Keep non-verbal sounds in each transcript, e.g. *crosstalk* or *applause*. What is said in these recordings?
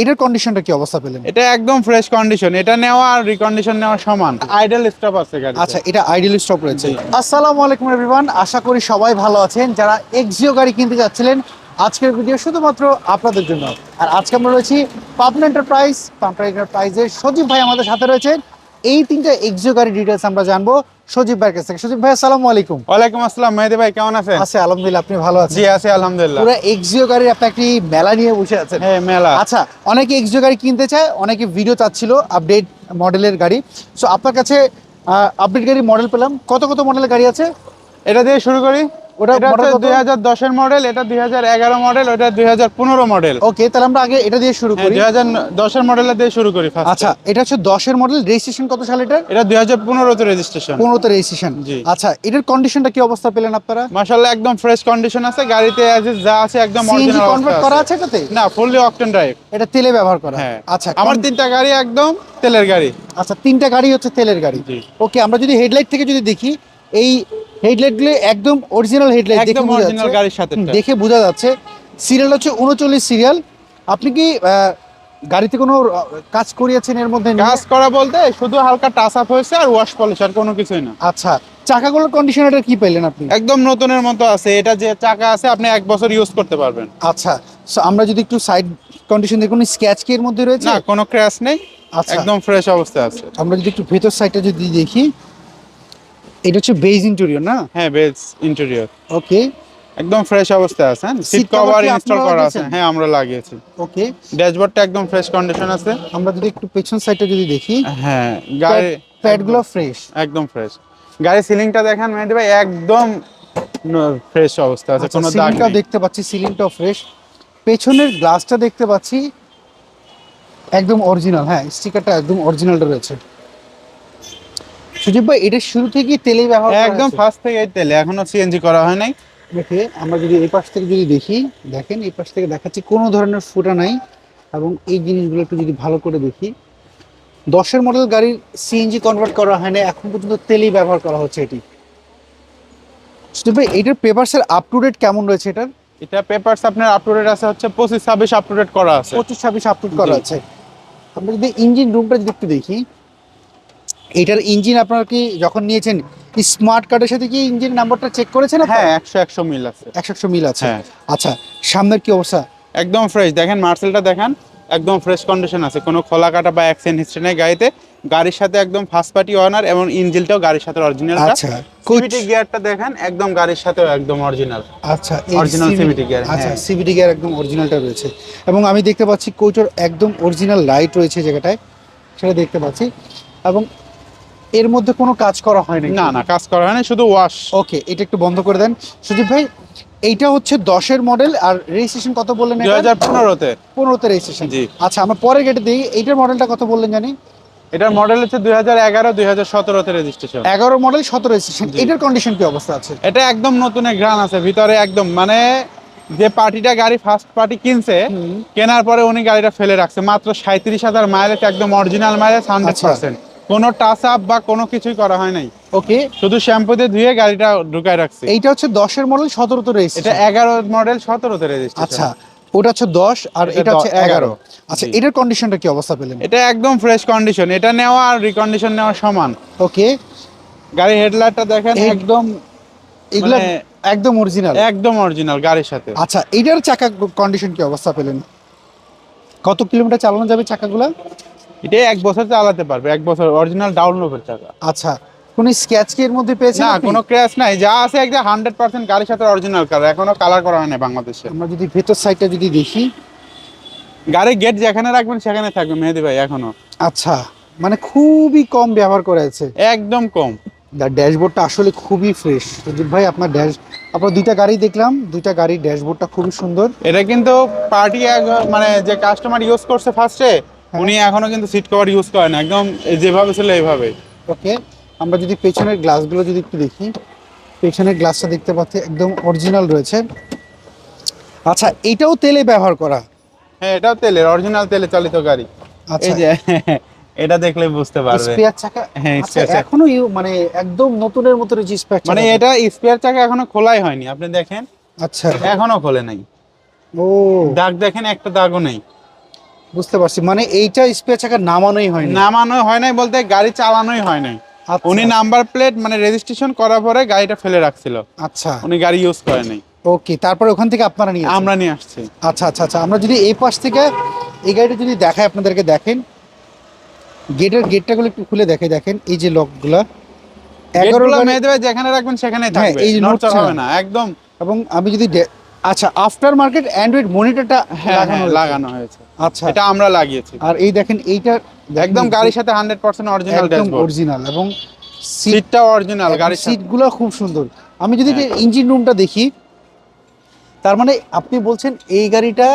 এটার কন্ডিশনটা কি অবস্থা পেলেন? এটা একদম ফ্রেশ কন্ডিশন এটা নেওয়া আর রিকন্ডিশন নেওয়া সমান। আইডল স্টপ আছে গাড়ি আচ্ছা এটা আইডিয়াল স্টপ রয়েছে। আসসালামু আলাইকুম এভরিওয়ান আশা করি সবাই ভালো আছেন। যারা এক্সিও গাড়ি কিনতে যাচ্ছিলেন আজকের ভিডিও শুধুমাত্র আপনাদের জন্য। আর আজকে আমরা রয়েছি পাবনা এন্টারপ্রাইজ পাবনা এন্টারপ্রাইজের সজীব ভাই আমাদের সাথে রয়েছেন। এই তিনটা এক্সিও গাড়ি ডিটেলস আমরা জানব সজীব ভাইয়ের কাছ থেকে। সজীব ভাই আসসালামু আলাইকুম। ওয়ালাইকুম আসসালাম মেহেদি ভাই কেমন আছেন? আছে আলহামদুলিল্লাহ আপনি ভালো আছেন? জি আছি আলহামদুলিল্লাহ। পুরো এক্সিও গাড়ির আপনি একটি মেলা নিয়ে বসে আছেন। হ্যাঁ মেলা। আচ্ছা অনেকে এক্সিও গাড়ি কিনতে চায় অনেকে ভিডিও চাচ্ছিল আপডেট মডেলের গাড়ি। সো আপনার কাছে আপডেট গাড়ি মডেল পেলাম। কত কত মডেলের গাড়ি আছে? এটা দিয়ে শুরু করি। ওটা দুই হাজার দশের মডেল এটা দুই হাজার এগারো মডেল ওটা দুই হাজার পনেরো মডেল ওকে তাহলে আমরা আগে এটা দিয়ে শুরু করি। দুই হাজার দশের দিয়ে শুরু করি আচ্ছা এটা হচ্ছে দশের মডেল রেজিস্ট্রেশন কত সাল এটা এটা দুই হাজার পনেরোতে রেজিস্ট্রেশন পনেরোতে রেজিস্ট্রেশন আচ্ছা এটার কন্ডিশনটা কি অবস্থা পেলেন আপনারা? মাশাআল্লাহ একদম ফ্রেশ কন্ডিশন আছে গাড়িতে যা আছে একদম সিএনজি অরিজিনাল কনভার্ট করা আছে। এটাতে? না ফুললি অকটেন ড্রাইভ এটা তেলে ব্যবহার করা। হ্যাঁ। আচ্ছা আমার তিনটা গাড়ি একদম তেলের গাড়ি। আচ্ছা তিনটা গাড়ি হচ্ছে তেলের গাড়ি। ওকে আমরা যদি হেডলাইট থেকে যদি দেখি এই হেডলাইটগুলো একদম অরিজিনাল হেডলাইট দেখে অরিজিনাল গাড়ির সাথে দেখে বোঝা যাচ্ছে। সিরিয়াল হচ্ছে উনচল্লিশ সিরিয়াল আপনি কি গাড়িতে কোনো কাজ করিয়েছেন এর মধ্যে? কাজ করা বলতে শুধু হালকা টাচ আপ হয়েছে আর ওয়াশ পলিশ আর কোনো কিছুই না। আচ্ছা চাকাগুলোর কন্ডিশন এটা কি পেলেন আপনি? একদম নতুনের মতো আছে। এটা যে চাকা আছে আপনি এক বছর ইউজ করতে পারবেন। আচ্ছা আমরা যদি একটু সাইড কন্ডিশন দেখুন স্ক্যাচ কি এর মধ্যে রয়েছে? না কোনো ক্র্যাশ নেই। আচ্ছা। একদম ফ্রেশ অবস্থায় আছে। আমরা যদি একটু ভেতর সাইডটা যদি দেখি এটা হচ্ছে বেজ ইন্টেরিয়র না? হ্যাঁ বেজ ইন্টেরিয়র। ওকে। একদম ফ্রেশ অবস্থায় আছে সিট কভার ইনস্টল করা আছে। হ্যাঁ আমরা লাগিয়েছি। ওকে। ড্যাশবোর্ডটা একদম ফ্রেশ কন্ডিশন আছে। আমরা যদি একটু পেছন সাইডটা যদি দেখি। হ্যাঁ গাড়ি প্যাডগুলো ফ্রেশ একদম ফ্রেশ গাড়ির সিলিংটা দেখেন মেহেদি ভাই একদম ফ্রেশ অবস্থা আছে আচ্ছা কোনো দাগ নেই। দেখতে পাচ্ছি সিলিংটাও ফ্রেশ পেছনের গ্লাসটা দেখতে পাচ্ছি একদম অরিজিনাল হ্যাঁ স্টিকারটা একদম অরিজিনালটা রয়েছে। সুজিব ভাই এটা শুরু থেকেই তেলেই ব্যবহার একদম ফার্স্ট থেকে তেলে এখনও সিএনজি করা হয় নাই। দেখে আমরা যদি এই পাশ থেকে যদি দেখি দেখেন এই পাশ থেকে দেখাচ্ছি কোনো ধরনের ফুটা নাই এবং এই জিনিসগুলো একটু যদি ভালো করে দেখি দশের মডেল গাড়ির সিএনজি কনভার্ট করা হয় না এখন পর্যন্ত তেলই ব্যবহার করা হচ্ছে এটি। সুজিব ভাই এটার পেপারসের আপ টু ডেট কেমন রয়েছে এটার? এটা পেপারস আপনার আপ টু ডেট আছে হচ্ছে পঁচিশ ছাব্বিশ আপ টু ডেট করা আছে। পঁচিশ ছাব্বিশ আপলোড করা জি। আছে। আমরা যদি ইঞ্জিন রুমটা যদি একটু দেখি এটার ইঞ্জিন আপনার কি যখন নিয়েছেন স্মার্ট কার্ডের সাথে কি ইঞ্জিন নাম্বারটা চেক করেছেন হ্যাঁ একশো একশো মিল আছে। একশো একশো মিল আছে। হ্যাঁ। আচ্ছা সামনের কি অবস্থা? একদম ফ্রেশ দেখেন মার্সেলটা দেখেন একদম ফ্রেশ কন্ডিশন আছে। কোনো খোলা কাটা বা অ্যাক্সিডেন্ট হিস্ট্রি নেই গাড়িতে। গাড়ির সাথে একদম ফার্স্ট পার্টি ওনার এবং ইঞ্জিনটাও গাড়ির সাথে অরিজিনাল আচ্ছা সিভিটি গিয়ারটা দেখেন একদম গাড়ির সাথেও একদম অরিজিনাল আচ্ছা অরিজিনাল CVT গিয়ার আচ্ছা হ্যাঁ। সিভিটি গিয়ার একদম অরিজিনালটা রয়েছে। এবং আমি দেখতে পাচ্ছি কোচের একদম অরিজিনাল লাইট রয়েছে জায়গাটায় সেটা দেখতে পাচ্ছি। এবং এর মধ্যে কোনো কাজ করা হয়নি না না কাজ করা হয় না শুধু ওয়াশ ওকে এটা একটু বন্ধ করে দেন। সুজিত ভাই এইটা হচ্ছে দশের মডেল আর রেজিস্ট্রেশন কত বললেন দুই হাজার পনেরোতে। পনেরোতে রেজিস্ট্রেশন জি। আচ্ছা আমরা পরে গেটে দিই। এইটার মডেলটা কত বললেন জানি? এটার মডেল হচ্ছে দুই হাজার এগারো দুই হাজার সতেরোতে রেজিস্ট্রেশন এগারো মডেল সতেরো রেজিস্ট্রেশন এটার কন্ডিশন কি অবস্থা আছে? এটা একদম নতুন গ্রান আছে ভিতরে একদম মানে যে পার্টিটা গাড়ি ফার্স্ট পার্টি কিনছে কেনার পরে উনি গাড়িটা ফেলে রাখছে। মাত্র সাঁত্রিশ হাজার মাইলেজ একদম অরিজিনাল মাইলেজ হান্ড্রেড। পার্সেন্ট কোনো টাচ আপ বা কোনো কিছুই করা হয় নাই। ওকে শুধু শ্যাম্পু দিয়ে ধুয়ে গাড়িটা ঢুকায় রাখছে। এইটা হচ্ছে দশের মডেল সতেরোতে এটা রেজিস্ট্রেশন এগারো মডেল সতেরোতে রেজিস্ট্রেশন আচ্ছা ওটা হচ্ছে দশ আর এটা এটা হচ্ছে এগারো। 11 আচ্ছা এটার কন্ডিশনটা কি অবস্থা পেলেন? এটা একদম ফ্রেশ কন্ডিশন এটা নেওয়া আর রিকন্ডিশন নেওয়া সমান। ওকে গাড়ির হেডলাইটটা দেখেন একদম এগুলো মানে- একদম অরিজিনাল একদম অরিজিনাল গাড়ির সাথে। আচ্ছা এটার চাকা কন্ডিশন কি অবস্থা পেলেন? কত কিলোমিটার চালানো যাবে চাকাগুলো? এটা এক বছর চালাতে পারবে এক বছর অরিজিনাল ডাউন লোভের চাকা আচ্ছা কোন স্ক্যাচ কি এর মধ্যে পেয়েছেন না কোনো ক্র্যাশ নাই যা আছে একদম হান্ড্রেড পার্সেন্ট গাড়ির সাথে অরিজিনাল কালার এখনও কালার করা হয় না বাংলাদেশে। আমরা যদি ভেতর সাইডটা যদি দেখি। গাড়ির গেট যেখানে রাখবেন সেখানে থাকবে মেহেদি ভাই এখনও। আচ্ছা মানে খুবই কম ব্যবহার করা আছে একদম কম। ড্যাশবোর্ডটা আসলে খুবই ফ্রেশ সুদীপ ভাই আপনার ড্যাশ আপনার দুইটা গাড়ি দেখলাম দুইটা গাড়ির ড্যাশবোর্ডটা খুবই সুন্দর। এটা কিন্তু পার্টি মানে যে কাস্টমার ইউজ করছে ফার্স্টে। উনি এখনও কিন্তু সিট কভার ইউজ করেন একদম যেভাবে ছিল এইভাবে। ওকে আমরা যদি পেছনের গ্লাসগুলো যদি একটু দেখি পেছনের গ্লাসটা দেখতে পাচ্ছি একদম অরিজিনাল রয়েছে। আচ্ছা এটাও তেলে ব্যবহার করা? হ্যাঁ এটাও তেলের অরিজিনাল তেলে চালিত গাড়ি। আচ্ছা। এই যে *laughs* এটা দেখলে বুঝতে পারবে। স্পেয়ার চাকা? হ্যাঁ, আচ্ছা, spare চাকা। এখনও ইউ- মানে একদম নতুনের মতো রয়েছে স্পেয়ার মানে এটা স্পেয়ার চাকা এখনও খোলাই হয়নি আপনি দেখেন। আচ্ছা। এখনও খোলে নাই। ও। দাগ দেখেন একটা দাগও নেই। বুঝতে পারছি। মানে এইটা স্পেয়ার চাকা নামানোই হয়নি? নামানো হয় নাই বলতে গাড়ি চালানোই হয় নাই। আচ্ছা, উনি নাম্বার প্লেট মানে রেজিস্ট্রেশন করার পরে গাড়িটা ফেলে রাখছিল। আচ্ছা। উনি গাড়ি ইউজ করে নাই। ওকে তারপরে ওখান থেকে আপনারা নিয়ে আমরা নিয়ে আসছি। আচ্ছা আচ্ছা আচ্ছা। আমরা যদি এই পাশ থেকে এই গাড়িটা যদি দেখাই আপনাদেরকে দেখেন। গেটের গেটটাগুলো একটু খুলে দেখে দেখেন। এই যে লকগুলা এগারো মেয়ে দেবে যেখানে রাখবেন সেখানেই হ্যাঁ, থাকবে। এই নড়চড় হবে না। একদম। এবং আমি যদি আচ্ছা আফটার মার্কেট অ্যান্ড্রয়েড মনিটরটা হ্যাঁ লাগানো হ্যাঁ, লাগানো হয়েছে। আচ্ছা। এটা আমরা লাগিয়েছি। আর এই দেখেন এইটা একদম গাড়ির সাথে হান্ড্রেড পার্সেন্ট অরিজিনাল একদম অরিজিনাল এবং সিটটা অরিজিনাল গাড়ির সিটগুলো খুব সুন্দর। আমি যদি হ্যাঁ। ইঞ্জিন রুমটা দেখি তার মানে আপনি বলছেন এই গাড়িটা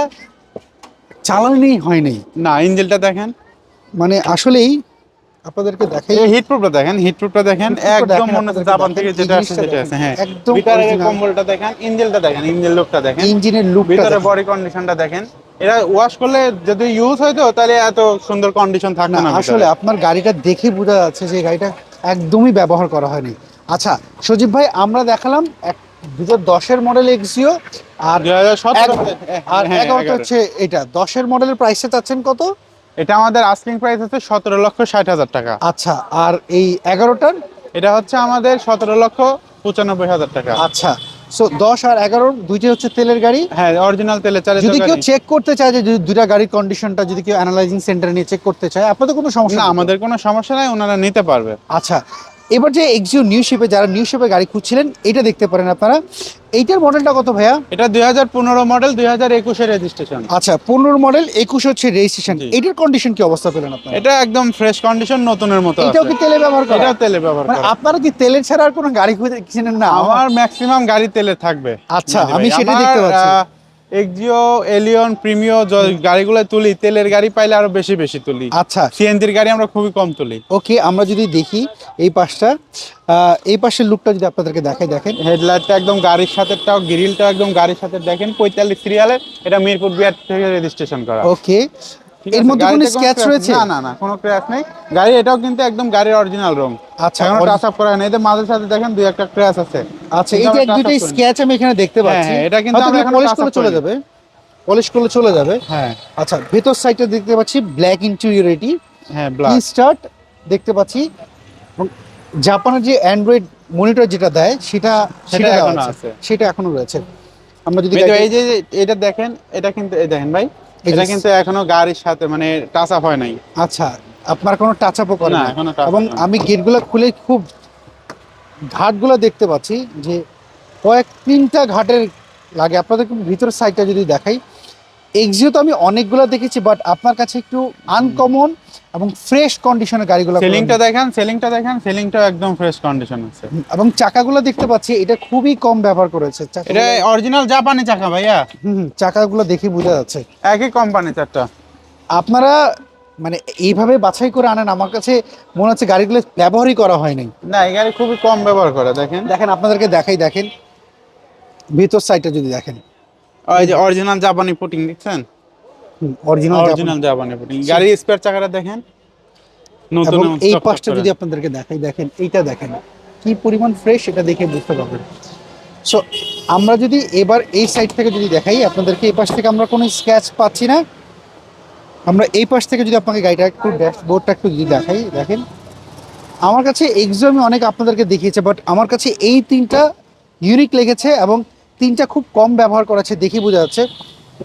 চালানোই হয় নাই। না ইঞ্জিনটা দেখেন। মানে আসলেই আপনাদেরকে দেখাই। এই হিট প্রুফটা দেখেন হিট প্রুফটা দেখেন একদম মনে হচ্ছে জাপান থেকে যেটা আসে জিনিসটা সেটা আছে হ্যাঁ। একদম ভিতরে original। কম্বলটা দেখেন ইঞ্জিনটা দেখেন ইঞ্জিন লুকটা দেখেন। ইঞ্জিনের ভিতরে বডি কন্ডিশনটা দেখেন। এটা ওয়াশ করলে যদি ইউজ তাহলে এত সুন্দর কন্ডিশন থাকতো না আসলে আপনার গাড়িটা দেখে বোঝা যাচ্ছে যে গাড়িটা একদমই ব্যবহার করা হয়নি। আচ্ছা সজীব ভাই আমরা দেখালাম এক দু হাজার দশের মডেল এক্সিও আর 2017 এগারো- আর হ্যাঁ, এগারোটা হচ্ছে এটা। দশের মডেলের প্রাইসে চাচ্ছেন কত? এটা আমাদের আস্কিং প্রাইস হচ্ছে সতেরো লক্ষ ষাট হাজার টাকা। আচ্ছা আর এই এগারোটার? এটা হচ্ছে আমাদের সতেরো লক্ষ পঁচানব্বই হাজার টাকা। আচ্ছা সো দশ আর এগারো দুইটি হচ্ছে তেলের গাড়ি? হ্যাঁ অরিজিনাল তেলের চালিত যদি কেউ চেক করতে চায় যে দুইটা গাড়ির কন্ডিশনটা যদি কেউ অ্যানালাইজিং সেন্টার নিয়ে চেক করতে চায় আপনাদের কোনো সমস্যা? আমাদের কোনো সমস্যা নাই ওনারা নিতে পারবে। আচ্ছা এবার যে এক্সিও নিউ শেপে যারা নিউ শেপে গাড়ি খুঁজছিলেন এটা দেখতে পারেন আপনারা। এইটার মডেলটা কত ভাইয়া? এটা দুই হাজার পনেরো মডেল দুই হাজার একুশের রেজিস্ট্রেশন আচ্ছা পনেরো মডেল একুশ হচ্ছে রেজিস্ট্রেশন এটার কন্ডিশন কি অবস্থা পেলেন আপনারা? এটা একদম ফ্রেশ কন্ডিশন নতুনের মতো এটাও। কি তেলে ব্যবহার করা? এটাও তেলে ব্যবহার মানে করা। আপনারা কি তেলের ছাড়া আর কোনো গাড়ি খুঁজে কিনেন না? আমার ম্যাক্সিমাম গাড়ি তেলে থাকবে। আচ্ছা, আমি সেটা দেখতে পাচ্ছি। এক্সিও এলিয়ন প্রিমিও গাড়িগুলো তুলি তেলের গাড়ি পাইলে আরও বেশি বেশি তুলি। আচ্ছা। সিএনজির গাড়ি আমরা খুবই কম তুলি। ওকে আমরা যদি দেখি এই পাশটা এই পাশের লুকটা যদি আপনাদেরকে দেখাই দেখেন। হেডলাইটটা একদম গাড়ির সাথেটাও গ্রিলটা একদম গাড়ির সাথে দেখেন পঁয়তাল্লিশ সিরিয়ালের এটা মিরপুর বিহার থেকে রেজিস্ট্রেশন করা। ওকে এর মধ্যে কোনো স্ক্যাচ রয়েছে? না না না কোনো ক্র্যাশ নেই। গাড়ি এটাও কিন্তু একদম গাড়ির অরিজিনাল রং আচ্ছা, origi- টাচ আপ করা হয়নি এদের মাঝে সাথে দেখেন দুই একটা ক্র্যাশ আছে। আচ্ছা এই যে এক দুইটা স্কেচ আমি এখানে দেখতে হ্যাঁ, পাচ্ছি। এটা কিন্তু আমরা এখনও পলিশ করলে চলে যাবে। পলিশ করলে চলে যাবে। হ্যাঁ। আচ্ছা ভেতর সাইডটা দেখতে পাচ্ছি ব্ল্যাক ইন্টেরিয়রিটি হ্যাঁ ব্ল্যাক স্টার্ট দেখতে পাচ্ছি। জাপানের যে অ্যান্ড্রয়েড মনিটর যেটা দেয় সেটা সেটা এখনও আছে। সেটা এখনও রয়েছে। আমরা যদি এই যে এটা দেখেন এটা কিন্তু এই দেখেন ভাই। এটা কিন্তু এখনও গাড়ির সাথে মানে টাচ আপ হয় নাই। আচ্ছা আপনার কোনো টাচ আপও করে না, এখনও এবং আমি গেটগুলো খুলে খুব ঘাটগুলো দেখতে পাচ্ছি যে কয়েক তিনটা ঘাটের লাগে। আপনাদের ভিতরের সাইডটা যদি দেখাই এক্সিও তো আমি অনেকগুলো দেখেছি বাট আপনার কাছে একটু আনকমন এবং ফ্রেশ কন্ডিশনের গাড়িগুলো সেলিংটা দেখেন সেলিংটা দেখেন সেলিংটা একদম ফ্রেশ কন্ডিশন আছে। এবং চাকাগুলো দেখতে পাচ্ছি এটা খুবই কম ব্যবহার করেছে। এটা অরিজিনাল জাপানি চাকা ভাইয়া। হুম, চাকাগুলো দেখে বোঝা যাচ্ছে। একই কোম্পানি চারটা। আপনারা মানে এইভাবে বাছাই করে আনেন আমার কাছে মনে হচ্ছে গাড়িগুলো ব্যবহারই করা হয়নি না এই গাড়ি খুবই কম ব্যবহার করে দেখেন। দেখেন আপনাদেরকে দেখাই দেখেন। ভিতর সাইডটা যদি দেখেন। ওই যে অরিজিনাল জাপানি পুটিং দেখছেন? অরিজিনাল অরিজিনাল জাপানি পুটিং গাড়ির স্পেয়ার চাকাটা দেখেন। নতুন এই পাশটা যদি আপনাদেরকে দেখাই দেখেন এইটা দেখেন। কি পরিমাণ ফ্রেশ এটা দেখে বুঝতে পারবেন। সো আমরা যদি এবার এই সাইড থেকে যদি দেখাই আপনাদেরকে এই পাশ থেকে আমরা কোনো স্ক্র্যাচ পাচ্ছি না। আমরা এই পাশ থেকে যদি আপনাকে গাড়িটা একটু ড্যাশবোর্ডটা একটু যদি দেখাই দেখেন। আমার কাছে এক্সো আমি অনেক আপনাদেরকে দেখিয়েছে বাট আমার কাছে এই তিনটা ইউনিক লেগেছে এবং তিনটা খুব কম ব্যবহার করেছে দেখে বোঝা যাচ্ছে।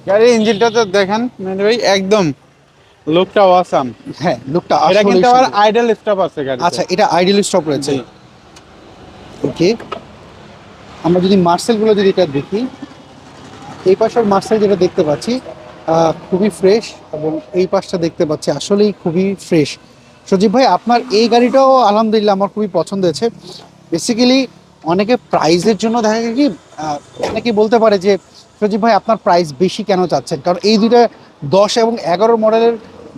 গাড়ির ইঞ্জিনটা তো দেখেন মেহেদি ভাই একদম লুকটা অসাম হ্যাঁ লুকটা এটা কিন্তু আবার আইডল স্টপ আছে গাড়ি আচ্ছা এটা আইডিয়াল স্টপ রয়েছে। ওকে। আমরা যদি মার্সেলগুলো যদি এটা দেখি এই পাশের মার্সেল যেটা দেখতে পাচ্ছি খুবই ফ্রেশ এবং এই পাশটা দেখতে পাচ্ছি আসলেই খুবই ফ্রেশ সজীব ভাই আপনার এই গাড়িটাও আলহামদুলিল্লাহ আমার খুবই পছন্দ হয়েছে। বেসিক্যালি অনেকে প্রাইজের জন্য দেখা যায় কি অনেকে বলতে পারে যে সজীব ভাই আপনার প্রাইস বেশি কেন চাচ্ছেন? কারণ এই দুইটা দশ এবং এগারো মডেলের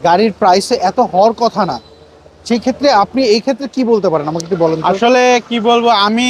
গাড়ির প্রাইসে এত হওয়ার কথা না। সেই ক্ষেত্রে আপনি এই ক্ষেত্রে কি বলতে পারেন? আমাকে একটু বলেন আসলে কি বলব আমি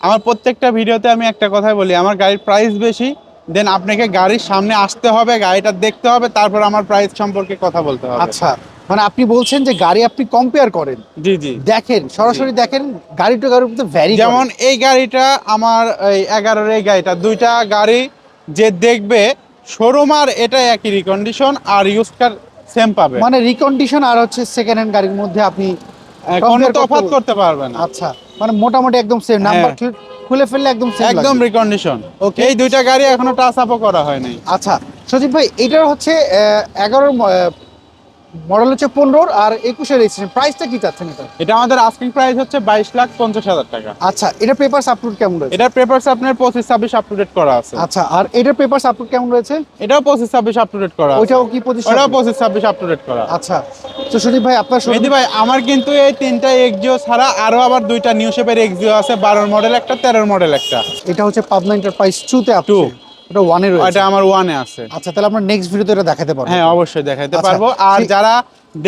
আমার প্রত্যেকটা ভিডিওতে আমি একটা কথাই বলি আমার গাড়ির প্রাইস বেশি দেন আপনাকে গাড়ির সামনে আসতে হবে গাড়িটা দেখতে হবে তারপর আমার প্রাইস সম্পর্কে কথা বলতে হবে। আচ্ছা। মানে আপনি বলছেন যে গাড়ি আপনি কম্পেয়ার করেন। জি জি। দেখেন সরাসরি দেখেন গাড়ি টু গাড়ির মধ্যে ভ্যারি যেমন এই গাড়িটা আমার এই এগারোর এই গাড়িটা দুইটা গাড়ি যে দেখবে শোরুম আর এটা একই রিকন্ডিশন আর ইউজ কার সেম পাবে। মানে রিকন্ডিশন আর হচ্ছে সেকেন্ড হ্যান্ড গাড়ির মধ্যে আপনি কোনো তফাৎ করতে পারবেন না। আচ্ছা মানে মোটামুটি একদম সেম নাম্বার খুলে ফেললে একদম সেম একদম রিকন্ডিশন ওকে এই দুইটা গাড়ি এখনও টাচ আপও করা হয় নাই আচ্ছা সজীব ভাই এটার হচ্ছে এগারো মডেল হচ্ছে পনেরোর আর একুশের রেজিস্ট্রেশন প্রাইসটা কি চাচ্ছেন এটা? এটা আমাদের আস্কিং প্রাইস হচ্ছে বাইশ লাখ পঞ্চাশ হাজার টাকা। আচ্ছা এটা পেপার আপলোড কেমন রয়েছে? এটার পেপারস আপনার পঁচিশ ছাব্বিশ আপ টু করা আছে। আচ্ছা আর এটার পেপার আপলোড কেমন রয়েছে? এটাও পঁচিশ ছাব্বিশ আপ করা ওইটাও কি পঁচিশ ওটাও পঁচিশ ছাব্বিশ আপ টু করা। আচ্ছা তো সুদীপ ভাই আপনার মেহেদি ভাই আমার কিন্তু এই তিনটা এক্সিও ছাড়া আরও আবার দুইটা নিউ শেপের এক্সিও আছে বারোর মডেল একটা তেরোর মডেল একটা। এটা হচ্ছে পাবনা এন্টারপ্রাইজ টুতে আপনি ওটা ওয়ানে রয়েছে। এটা আমার ওয়ানে আছে। আচ্ছা তাহলে আমরা নেক্সট ভিডিওতে এটা দেখাতে পারব। হ্যাঁ অবশ্যই দেখাইতে আচ্ছা, পারব। আর যারা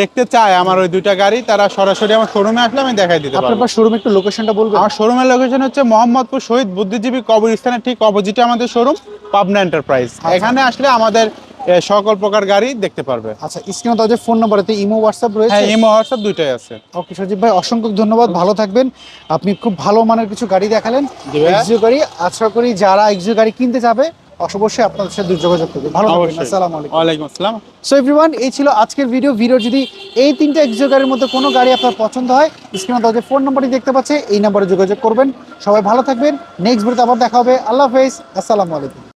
দেখতে চায় আমার ওই দুইটা গাড়ি তারা সরাসরি আমার শোরুমে আসলে আমি দেখাই দিতে আপনার পারব। শোরুম একটু লোকেশনটা বলবেন। আমার শোরুমের লোকেশন হচ্ছে মোহাম্মদপুর শহীদ বুদ্ধিজীবী কবরস্থানের ঠিক অপোজিটে আমাদের শোরুম পাবনা এন্টারপ্রাইজ এখানে আসলে আমাদের সকল প্রকার গাড়ি দেখতে পারবে। আচ্ছা স্ক্রিনে তো যে ফোন নাম্বারেতে ইমো হোয়াটসঅ্যাপ রয়েছে? হ্যাঁ ইমো হোয়াটসঅ্যাপ দুইটাই আছে। ওকে সজীব ভাই অসংখ্য ধন্যবাদ। ভালো থাকবেন। আপনি খুব ভালো মানের কিছু গাড়ি দেখালেন। এক্সিও গাড়ি আশা করি যারা এক্সিও গাড়ি কিনতে যাবে অবশ্যই আপনাদের সাথে যোগাযোগ করবে। ভালো থাকবেন আসসালামু আলাইকুম। ওয়ালাইকুম আসসালাম। সো এভরিওয়ান এই ছিল আজকের ভিডিও ভিডিও যদি এই তিনটা এক্সিও গাড়ির মধ্যে কোনো গাড়ি আপনার পছন্দ হয় স্ক্রিনে তাদের ফোন নাম্বারটি দেখতে পাচ্ছে এই নাম্বারে যোগাযোগ করবেন। সবাই ভালো থাকবেন। নেক্সট ভিডিওতে আবার দেখা হবে। আল্লাহ হাফেজ। আসসালামু আলাইকুম।